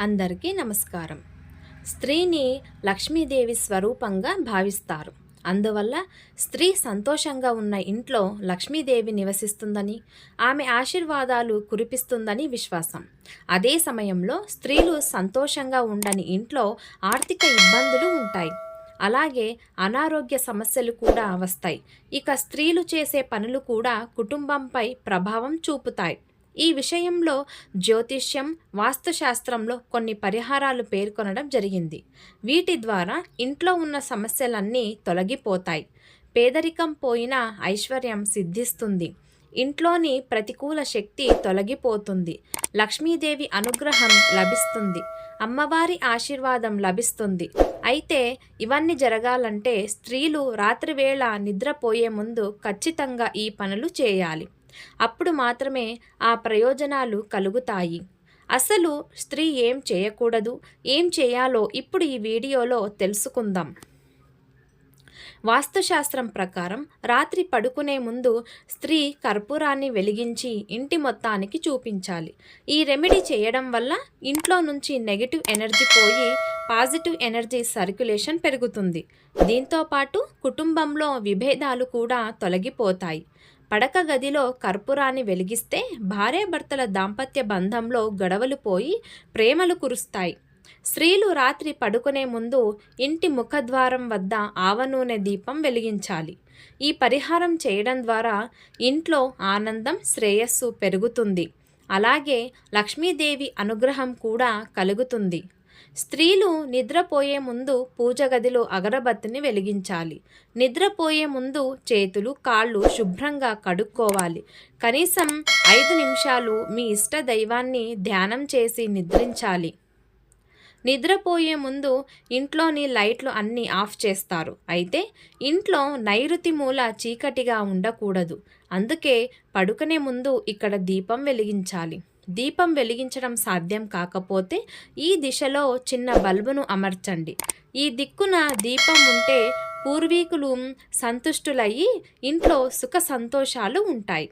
అందరికీ నమస్కారం. స్త్రీని లక్ష్మీదేవి స్వరూపంగా భావిస్తారు. అందువల్ల స్త్రీ సంతోషంగా ఉన్న ఇంట్లో లక్ష్మీదేవి నివసిస్తుందని ఆమె ఆశీర్వాదాలు కురిపిస్తుందని విశ్వాసం. అదే సమయంలో స్త్రీలు సంతోషంగా ఉండని ఇంట్లో ఆర్థిక ఇబ్బందులు ఉంటాయి. అలాగే అనారోగ్య సమస్యలు కూడా వస్తాయి. ఇక స్త్రీలు చేసే పనులు కూడా కుటుంబంపై ప్రభావం చూపుతాయి. ఈ విషయంలో జ్యోతిష్యం వాస్తుశాస్త్రంలో కొన్ని పరిహారాలు పేర్కొనడం జరిగింది. వీటి ద్వారా ఇంట్లో ఉన్న సమస్యలన్నీ తొలగిపోతాయి. పేదరికం పోయినా ఐశ్వర్యం సిద్ధిస్తుంది. ఇంట్లోని ప్రతికూల శక్తి తొలగిపోతుంది. లక్ష్మీదేవి అనుగ్రహం లభిస్తుంది. అమ్మవారి ఆశీర్వాదం లభిస్తుంది. అయితే ఇవన్నీ జరగాలంటే స్త్రీలు రాత్రివేళ నిద్రపోయే ముందు ఖచ్చితంగా ఈ పనులు చేయాలి. అప్పుడు మాత్రమే ఆ ప్రయోజనాలు కలుగుతాయి. అసలు స్త్రీ ఏం చేయకూడదు ఏం చేయాలో ఇప్పుడు ఈ వీడియోలో తెలుసుకుందాం. వాస్తుశాస్త్రం ప్రకారం రాత్రి పడుకునే ముందు స్త్రీ కర్పూరాన్ని వెలిగించి ఇంటి మొత్తానికి చూపించాలి. ఈ రెమెడీ చేయడం వల్ల ఇంట్లో నుంచి నెగిటివ్ ఎనర్జీ పోయి పాజిటివ్ ఎనర్జీ సర్క్యులేషన్ పెరుగుతుంది. దీంతోపాటు కుటుంబంలో విభేదాలు కూడా తొలగిపోతాయి. పడక గదిలో కర్పూరాన్ని వెలిగిస్తే భార్యాభర్తల దాంపత్య బంధంలో గొడవలు పోయి ప్రేమలు కురుస్తాయి. స్త్రీలు రాత్రి పడుకునే ముందు ఇంటి ముఖద్వారం వద్ద ఆవనూనె దీపం వెలిగించాలి. ఈ పరిహారం చేయడం ద్వారా ఇంట్లో ఆనందం శ్రేయస్సు పెరుగుతుంది. అలాగే లక్ష్మీదేవి అనుగ్రహం కూడా కలుగుతుంది. స్త్రీలు నిద్రపోయే ముందు పూజ గదిలో అగరబత్తిని వెలిగించాలి. నిద్రపోయే ముందు చేతులు కాళ్ళు శుభ్రంగా కడుక్కోవాలి. కనీసం ఐదు నిమిషాలు మీ ఇష్ట దైవాన్ని ధ్యానం చేసి నిద్రించాలి. నిద్రపోయే ముందు ఇంట్లోని లైట్లు అన్నీ ఆఫ్ చేస్తారు. అయితే ఇంట్లో నైరుతి మూల చీకటిగా ఉండకూడదు. అందుకే పడుకునే ముందు ఇక్కడ దీపం వెలిగించాలి. దీపం వెలిగించడం సాధ్యం కాకపోతే ఈ దిశలో చిన్న బల్బును అమర్చండి. ఈ దిక్కున దీపం ఉంటే పూర్వీకులు సంతుష్టులయ్యి ఇంట్లో సుఖ సంతోషాలు ఉంటాయి.